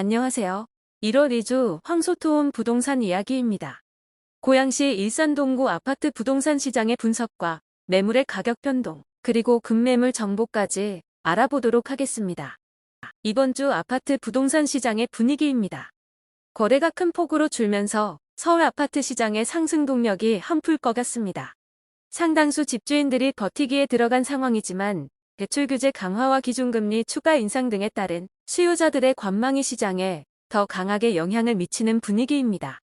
안녕하세요. 1월 2주 황소토움 부동산 이야기입니다. 고양시 일산동구 아파트 부동산 시장의 분석과 매물의 가격 변동, 그리고 급매물 정보까지 알아보도록 하겠습니다. 이번 주 아파트 부동산 시장의 분위기입니다. 거래가 큰 폭으로 줄면서 서울 아파트 시장의 상승 동력이 한풀 꺾였습니다. 상당수 집주인들이 버티기에 들어간 상황이지만 대출 규제 강화와 기준금리 추가 인상 등에 따른 수요자들의 관망이 시장에 더 강하게 영향을 미치는 분위기입니다.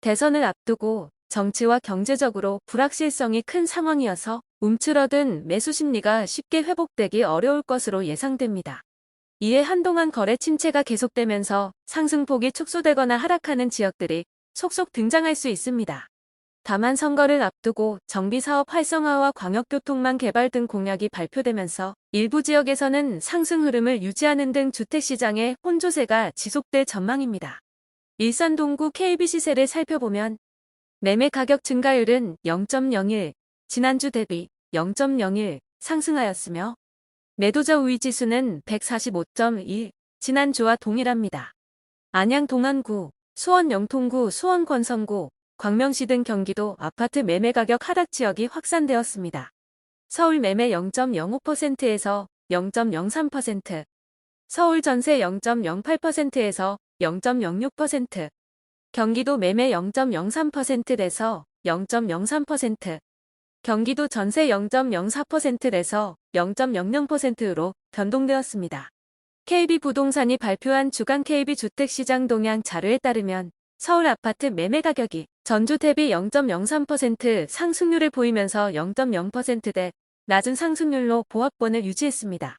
대선을 앞두고 정치와 경제적으로 불확실성이 큰 상황이어서 움츠러든 매수 심리가 쉽게 회복되기 어려울 것으로 예상됩니다. 이에 한동안 거래 침체가 계속되면서 상승폭이 축소되거나 하락하는 지역들이 속속 등장할 수 있습니다. 다만 선거를 앞두고 정비사업 활성화와 광역교통망 개발 등 공약이 발표되면서 일부 지역에서는 상승 흐름을 유지하는 등 주택시장의 혼조세가 지속될 전망입니다. 일산 동구 KB시세를 살펴보면 매매 가격 증가율은 0.01, 지난주 대비 0.01 상승하였으며 매도자 우위 지수는 145.1, 지난주와 동일합니다. 안양 동안구, 수원 영통구, 수원 권성구, 광명시 등 경기도 아파트 매매 가격 하락 지역이 확산되었습니다. 서울 매매 0.05%에서 0.03%, 서울 전세 0.08%에서 0.06%, 경기도 매매 0.03%에서 0.03%, 경기도 전세 0.04%에서 0.00%로 변동되었습니다. KB부동산이 발표한 주간 KB주택시장 동향 자료에 따르면 서울 아파트 매매 가격이 전주 대비 0.03% 상승률을 보이면서 0.0%대 낮은 상승률로 보합권을 유지했습니다.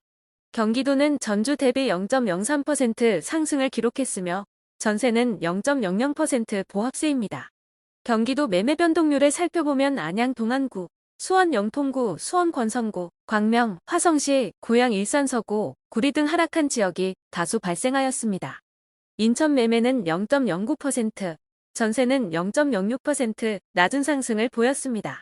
경기도는 전주 대비 0.03% 상승을 기록했으며 전세는 0.00% 보합세입니다. 경기도 매매 변동률을 살펴보면 안양 동안구, 수원 영통구, 수원 권성구, 광명, 화성시, 고양 일산 서구, 구리 등 하락한 지역이 다수 발생하였습니다. 인천 매매는 0.09%, 전세는 0.06% 낮은 상승을 보였습니다.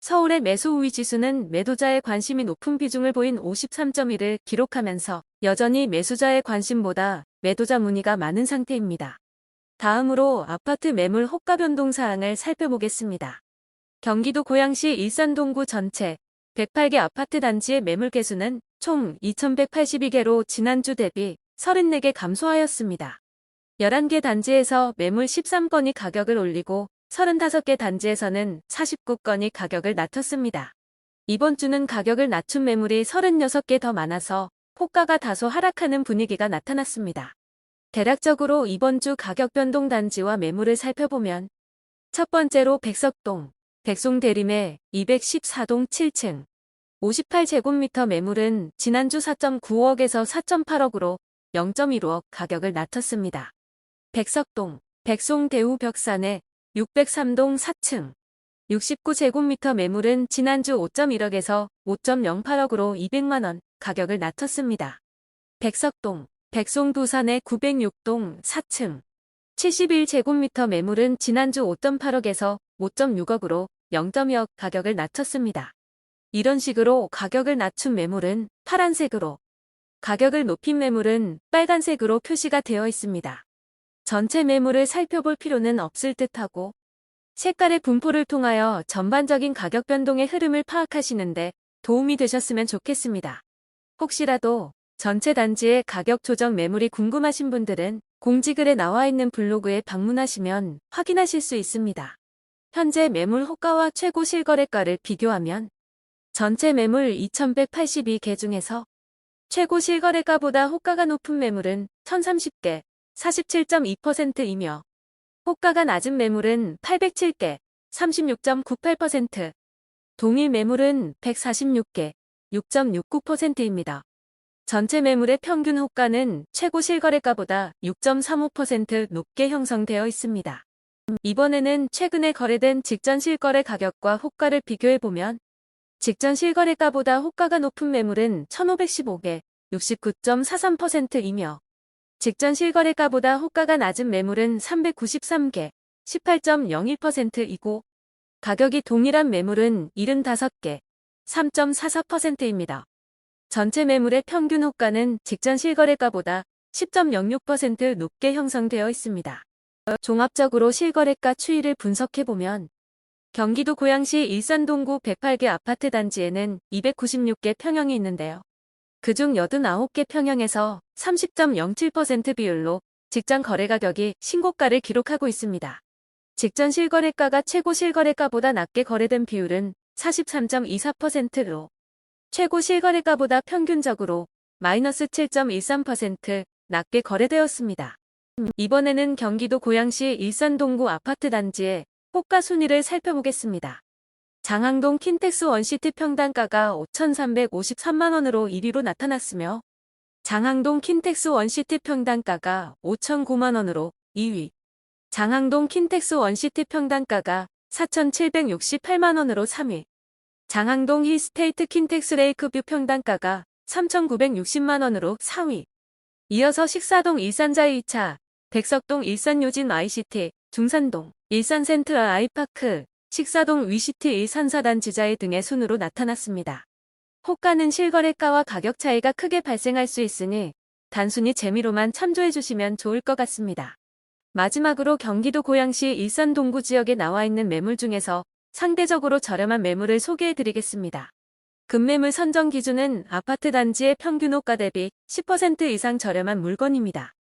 서울의 매수 우위 지수는 매도자의 관심이 높은 비중을 보인 53.1을 기록하면서 여전히 매수자의 관심보다 매도자 문의가 많은 상태입니다. 다음으로 아파트 매물 호가 변동 사항을 살펴보겠습니다. 경기도 고양시 일산동구 전체 108개 아파트 단지의 매물 개수는 총 2182개로 지난주 대비 34개 감소하였습니다. 11개 단지에서 매물 13건이 가격을 올리고 35개 단지에서는 49건이 가격을 낮췄습니다. 이번 주는 가격을 낮춘 매물이 36개 더 많아서 호가가 다소 하락하는 분위기가 나타났습니다. 대략적으로 이번 주 가격 변동 단지와 매물을 살펴보면 첫 번째로 백석동, 백송대림의 214동 7층 58제곱미터 매물은 지난주 4.9억에서 4.8억으로 0.15억 가격을 낮췄습니다. 백석동, 백송대우 벽산의 603동 4층 69제곱미터 매물은 지난주 5.1억에서 5.08억으로 200만원 가격을 낮췄습니다. 백석동, 백송두산의 906동 4층 71제곱미터 매물은 지난주 5.8억에서 5.6억으로 0.2억 가격을 낮췄습니다. 이런 식으로 가격을 낮춘 매물은 파란색으로, 가격을 높인 매물은 빨간색으로 표시가 되어 있습니다. 전체 매물을 살펴볼 필요는 없을 듯하고 색깔의 분포를 통하여 전반적인 가격 변동의 흐름을 파악하시는데 도움이 되셨으면 좋겠습니다. 혹시라도 전체 단지의 가격 조정 매물이 궁금하신 분들은 공지글에 나와 있는 블로그에 방문하시면 확인하실 수 있습니다. 현재 매물 호가와 최고 실거래가를 비교하면 전체 매물 2182개 중에서 최고 실거래가보다 호가가 높은 매물은 1030개, 47.2%이며 호가가 낮은 매물은 807개, 36.98%, 동일 매물은 146개, 6.69%입니다. 전체 매물의 평균 호가는 최고 실거래가보다 6.35% 높게 형성되어 있습니다. 이번에는 최근에 거래된 직전 실거래 가격과 호가를 비교해보면 직전 실거래가보다 호가가 높은 매물은 1515개, 69.43%이며 직전 실거래가보다 호가가 낮은 매물은 393개, 18.01%이고 가격이 동일한 매물은 75개, 3.44%입니다. 전체 매물의 평균 호가는 직전 실거래가보다 10.06% 높게 형성되어 있습니다. 종합적으로 실거래가 추이를 분석해보면 경기도 고양시 일산 동구 108개 아파트 단지에는 296개 평형이 있는데요. 그중 89개 평형에서 30.07% 비율로 직전 거래 가격이 신고가를 기록하고 있습니다. 직전 실거래가가 최고 실거래가보다 낮게 거래된 비율은 43.24%로 최고 실거래가보다 평균적으로 마이너스 7.13% 낮게 거래되었습니다. 이번에는 경기도 고양시 일산 동구 아파트 단지의 호가 순위를 살펴보겠습니다. 장항동 킨텍스 원시티 평당가가 5,353만원으로 1위로 나타났으며 장항동 킨텍스 원시티 평당가가 5,009만원으로 2위 장항동 킨텍스 원시티 평당가가 4,768만원으로 3위 장항동 힐스테이트 킨텍스 레이크뷰 평당가가 3,960만원으로 4위. 이어서 식사동 일산자 2차 백석동 일산요진 ICT 중산동 일산 센트럴 아이파크 식사동 위시티 일산사단 지자의 등의 순으로 나타났습니다. 호가는 실거래가와 가격 차이가 크게 발생할 수 있으니 단순히 재미로만 참조해 주시면 좋을 것 같습니다. 마지막으로 경기도 고양시 일산 동구 지역에 나와 있는 매물 중에서 상대적으로 저렴한 매물을 소개해 드리겠습니다. 급매물 선정 기준은 아파트 단지의 평균 호가 대비 10% 이상 저렴한 물건입니다.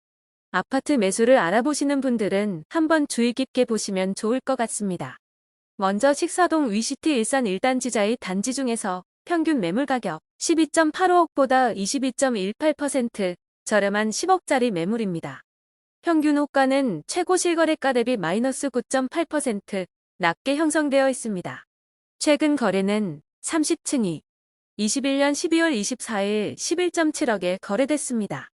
아파트 매수를 알아보시는 분들은 한번 주의 깊게 보시면 좋을 것 같습니다. 먼저 식사동 위시티 일산 1단지자의 단지 중에서 평균 매물 가격 12.85억보다 22.18% 저렴한 10억짜리 매물입니다. 평균 호가는 최고 실거래가 대비 마이너스 9.8% 낮게 형성되어 있습니다. 최근 거래는 30층이 21년 12월 24일 11.7억에 거래됐습니다.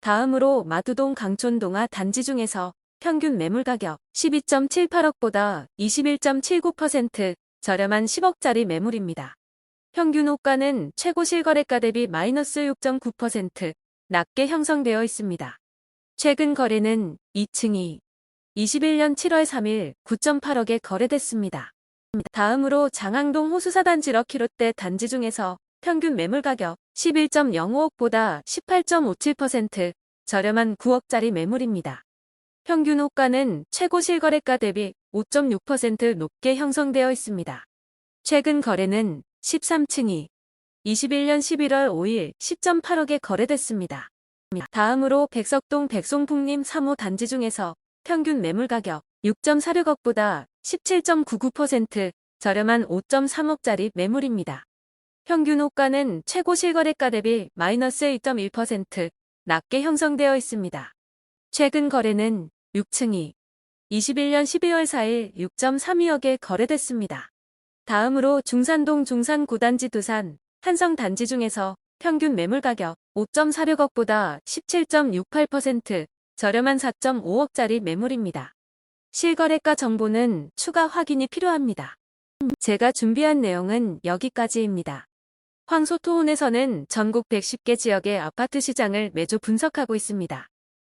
다음으로 마두동 강촌동아 단지 중에서 평균 매물 가격 12.78억보다 21.79% 저렴한 10억짜리 매물입니다. 평균 호가는 최고 실거래가 대비 마이너스 6.9% 낮게 형성되어 있습니다. 최근 거래는 2층이 21년 7월 3일 9.8억에 거래됐습니다. 다음으로 장항동 호수사단지 럭키롯데 단지 중에서 평균 매물 가격 11.05억보다 18.57% 저렴한 9억짜리 매물입니다. 평균 호가는 최고 실거래가 대비 5.6% 높게 형성되어 있습니다. 최근 거래는 13층이 21년 11월 5일 10.8억에 거래됐습니다. 다음으로 백석동 백송풍림 3호 단지 중에서 평균 매물 가격 6.46억보다 17.99% 저렴한 5.3억짜리 매물입니다. 평균 호가는 최고 실거래가 대비 마이너스 1.1% 낮게 형성되어 있습니다. 최근 거래는 6층이 21년 12월 4일 6.32억에 거래됐습니다. 다음으로 중산동 중산 9단지 두산 한성 단지 중에서 평균 매물 가격 5.46억보다 17.68% 저렴한 4.5억짜리 매물입니다. 실거래가 정보는 추가 확인이 필요합니다. 제가 준비한 내용은 여기까지입니다. 황소토온에서는 전국 110개 지역의 아파트 시장을 매주 분석하고 있습니다.